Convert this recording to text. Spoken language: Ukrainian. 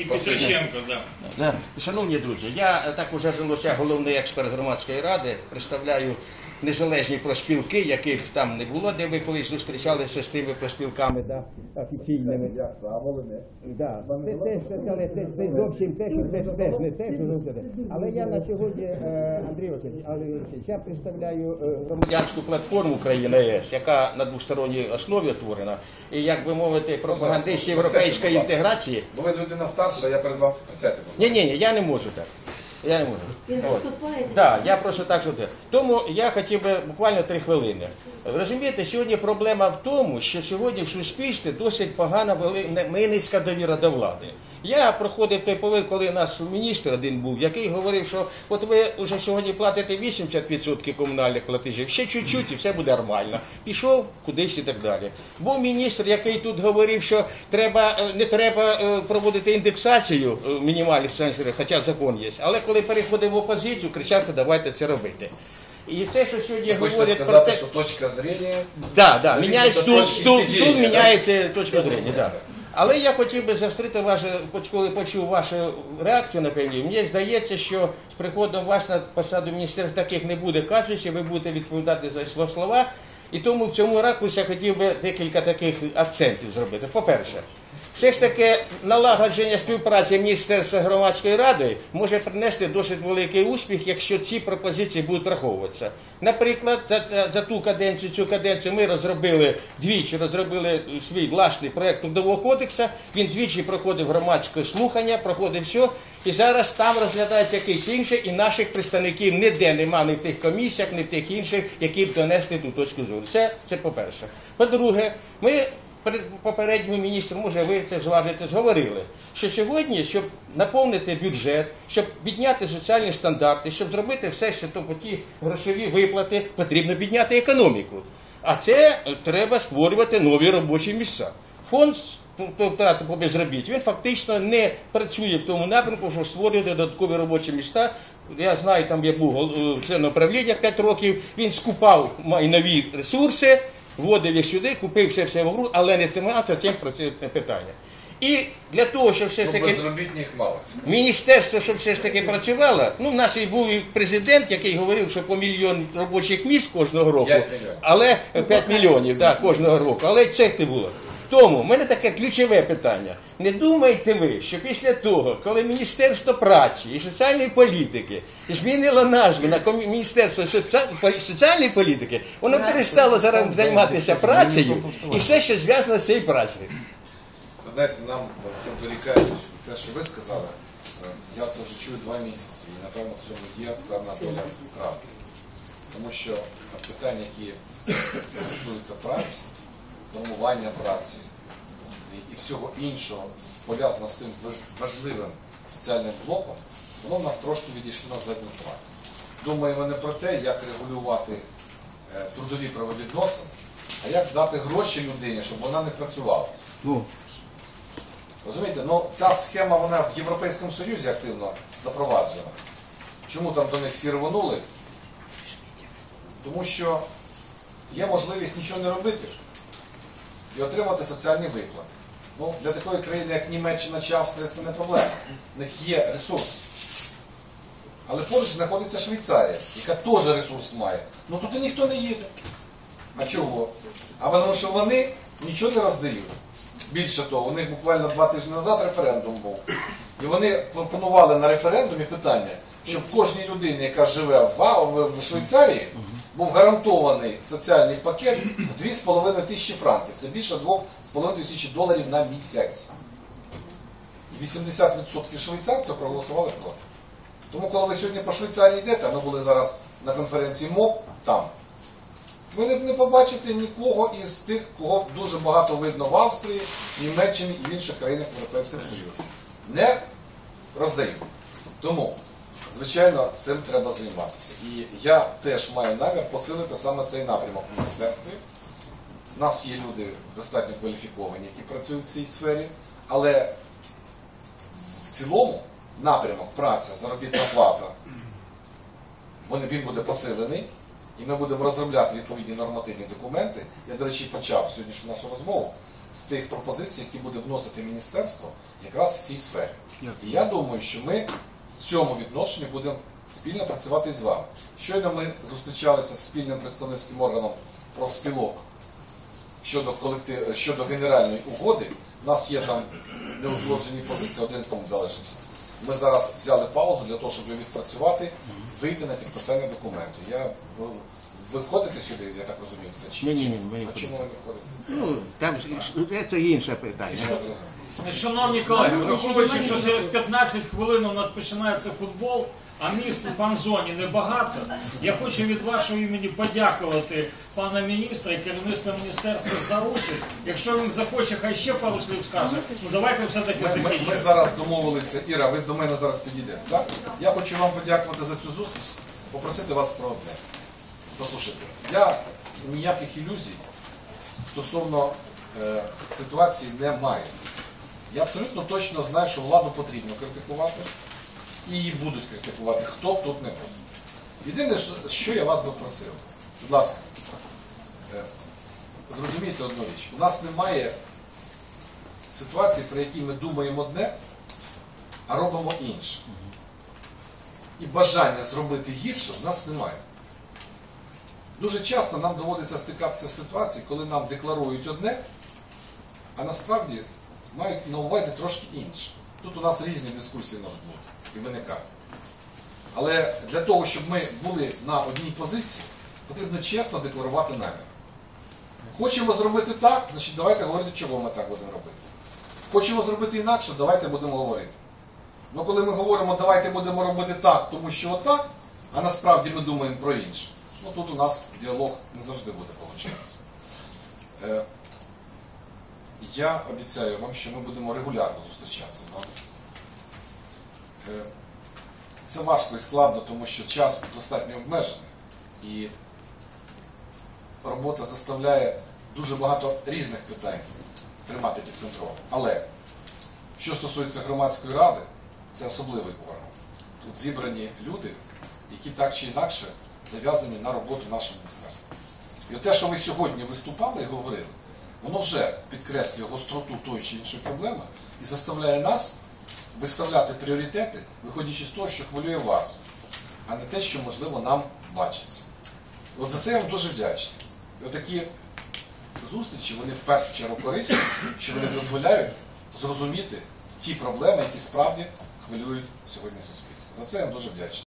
І Петриченко, да. Да. Шановні друзі, я е, так уже вдалося головний експерт громадської ради, представляю незалежні проспілки, яких там не було, де ви колись зустрічалися з тими проспілками да, офіційними. Да. Це, це, це, це, це, зовсім те, що це теж не те, що зовсім. Але я на сьогодні, е, Андрій Васильович, але я представляю е, громадянську платформу Україна ЄС, яка на двосторонній основі утворена, і як би мовити, пропагандист європейської інтеграції. Бо ви людина старша, я перед вами присядьте. Ні, ні, ні, я не можу так. Я не можу. Він виступає. Так, я просто так що. Тому я хотів би буквально три хвилини. Розумієте, сьогодні проблема в тому, що сьогодні в суспільстві досить погана вели- низька довіра до влади. Я проходив той повик, коли у нас міністр один був, який говорив, що от ви вже сьогодні платите 80% комунальних платежів, ще чуть-чуть і все буде нормально. Пішов кудись і так далі. Був міністр, який тут говорив, що треба е, не треба е, проводити індексацію е, мінімальних центрів, хоча закон є. Але коли переходив в опозицію, кричав, що давайте це робити. І те, що сьогодні говорять про те, що точка зрення Да, да, Зависит стул, стул, стул міняється точка зрення, да. Але я хотів би застрити ваше, коли почув вашу реакцію на пені. мені здається, що з приходом вас на посаду міністерства таких не буде казусів, ви будете відповідати за свої слова. І тому в цьому ракурсі я хотів би декілька таких акцентів зробити. По-перше, все ж таки налагодження співпраці Міністерства громадської ради може принести досить великий успіх, якщо ці пропозиції будуть враховуватися. Наприклад, за, за ту каденцію, цю каденцію ми розробили двічі, розробили свій власний проект трудового кодексу. Він двічі проходив громадське слухання, проходив все. І зараз там розглядають якийсь інший, і наших представників ніде нема ні в тих комісіях, ні в тих інших, які б донесли ту точку зору. Це, це по-перше. По-друге, ми перед попереднім міністром, може ви це зважите, зговорили, що сьогодні, щоб наповнити бюджет, щоб підняти соціальні стандарти, щоб зробити все, що то по ті грошові виплати, потрібно підняти економіку. А це е, треба створювати нові робочі місця. Фонд втрати по безробіттю, він фактично не працює в тому напрямку, щоб створювати додаткові робочі місця. Я знаю, там я був членом управління 5 років, він скупав майнові ресурси, вводив їх сюди, купив все все в гру, але не тримався цим про це питання. І для того, щоб все ж таки мало. міністерство, щоб все ж таки працювало, ну в нас і був і президент, який говорив, що по мільйон робочих місць кожного року, але 5 мільйонів да, кожного року, але це не було. Тому в мене таке ключове питання. Не думаєте ви, що після того, коли Міністерство праці і соціальної політики змінило назву на Міністерство соціальної політики, воно перестало зараз займатися працею і все, що зв'язано з цією працею. Ви знаєте, нам це дорікають те, що ви сказали. Е, Я це вже чую два місяці, і напевно в цьому є певна доля правди. Тому що питання, які стосуються праці, нормування праці і, всього іншого, з- пов'язано з цим важливим соціальним блоком, воно в нас трошки відійшло на задній план. Думаємо не про те, як регулювати е, трудові правовідносини, а як дати гроші людині, щоб вона не працювала. Ну, Розумієте, ну ця схема вона в Європейському Союзі активно запроваджена. Чому там до них всі рвонули? Тому що є можливість нічого не робити і отримати соціальні виплати. Ну, для такої країни, як Німеччина чи Австрія, це не проблема. У них є ресурс. Але поруч знаходиться Швейцарія, яка теж ресурс має. Ну туди ніхто не їде. А чого? А тому що вони нічого не роздають. Більше того, у них буквально два тижні назад референдум був. І вони пропонували на референдумі питання, щоб кожній людині, яка живе в, Швейцарії, був гарантований соціальний пакет в 2,5 тисячі франків. Це більше 2,5 тисячі доларів на місяць. І 80% швейцарців проголосували проти. Тому, коли ви сьогодні по Швейцарії йдете, ми були зараз на конференції МОП там, ви не, побачите нікого із тих, кого дуже багато видно в Австрії, Німеччині і в інших країнах Європейського Союзу. Не роздають. Тому, звичайно, цим треба займатися. І я теж маю намір посилити саме цей напрямок в міністерстві. У нас є люди достатньо кваліфіковані, які працюють в цій сфері, але в цілому напрямок праця, заробітна плата, він буде посилений, і ми будемо розробляти відповідні нормативні документи. Я, до речі, почав сьогоднішню нашу розмову з тих пропозицій, які буде вносити міністерство якраз в цій сфері. І я думаю, що ми в цьому відношенні будемо спільно працювати з вами. Щойно ми зустрічалися з спільним представницьким органом профспілок щодо колектив щодо генеральної угоди. У нас є там неузгоджені позиції, один пункт залишився. Ми зараз взяли паузу для того, щоб відпрацювати, вийти на підписання документу. Я ну, ви входите сюди, я так розумію, це чи Ні-ні-ні, чи- ми не А чому ви не входите? Ну, там це інше питання. Шановні колеги, враховуючи, що через 15 хвилин у нас починається футбол, а міст в фан-зоні небагато, я хочу від вашого імені подякувати пана міністра і керівництва міністерства за участь. Якщо він захоче, хай ще пару слів скаже. Ну давайте все-таки Ми, ми, ми закінчимо. зараз домовилися, Іра, ви до мене зараз підійдете. Так? Я хочу вам подякувати за цю зустріч, попросити вас про одне. Послухайте, я ніяких ілюзій стосовно е, ситуації не маю. Я абсолютно точно знаю, що владу потрібно критикувати і її будуть критикувати, хто б тут не був. Єдине, що- я вас би просив, будь ласка, е, зрозумійте одну річ. У нас немає ситуації, при якій ми думаємо одне, а робимо інше. І бажання зробити гірше в нас немає. Дуже часто нам доводиться стикатися з ситуацією, коли нам декларують одне, а насправді мають на увазі трошки інше. Тут у нас різні дискусії можуть бути і виникати. Але для того, щоб ми були на одній позиції, потрібно чесно декларувати намір. Хочемо зробити так, значить давайте говорити, чого ми так будемо робити. Хочемо зробити інакше, давайте будемо говорити. Ну коли ми говоримо, давайте будемо робити так, тому що отак, а насправді ми думаємо про інше, ну тут у нас діалог не завжди буде виходить. Я обіцяю вам, що ми будемо регулярно зустрічатися з вами. Е, це важко і складно, тому що час достатньо обмежений. І робота заставляє дуже багато різних питань тримати під контролем. Але що стосується громадської ради, це особливий орган. Тут зібрані люди, які так чи інакше зав'язані на роботу нашого міністерства. І те, що ви сьогодні виступали і говорили, воно вже підкреслює гостроту тої чи іншої проблеми і заставляє нас виставляти пріоритети, виходячи з того, що хвилює вас, а не те, що можливо нам бачиться. От за це я вам дуже вдячний. І отакі зустрічі, вони в першу чергу корисні, що вони дозволяють зрозуміти ті проблеми, які справді хвилюють сьогодні суспільство. За це я вам дуже вдячний.